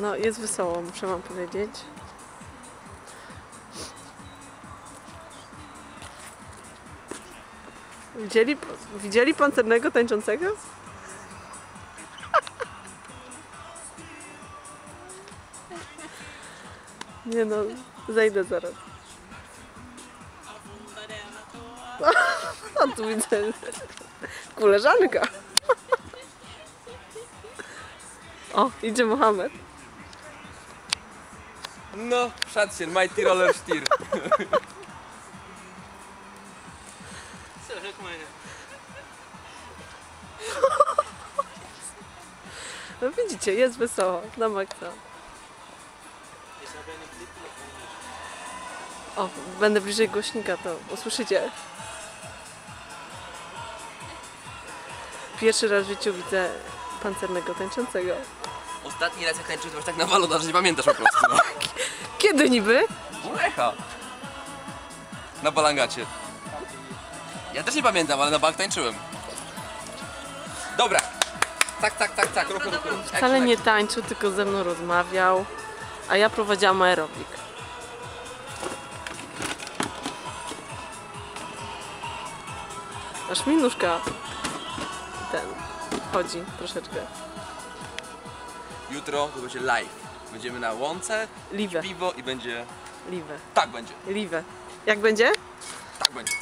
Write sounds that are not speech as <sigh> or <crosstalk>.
No, jest wesoło, muszę wam powiedzieć. Widzieli, widzieli pancernego tańczącego? <laughs> Nie no, zejdę zaraz. A <laughs> tu widzę koleżanka. <laughs> O, idzie Mohamed. No, Schatzchen, Mighty Roller Steer. No widzicie, jest wesoło, na maksa. O, będę bliżej głośnika, to usłyszycie. Pierwszy raz w życiu widzę pancernego tańczącego. Ostatni raz jak tańczyłem, to już tak na walu, że nie pamiętasz po prostu. No. <laughs> Kiedy niby? Ulecha. Na balangacie. Ja też nie pamiętam, ale na bank tańczyłem. Dobra. Tak, tak, tak, tak, ruchu, ruchu. Wcale nie tańczył, tylko ze mną rozmawiał, a ja prowadziłam aerobik. Aż mi nóżka ten chodzi troszeczkę. Jutro to będzie live. Będziemy na łące, Liwe, piwo i będzie... liwe, Tak będzie, liwe. Jak będzie? tak będzie.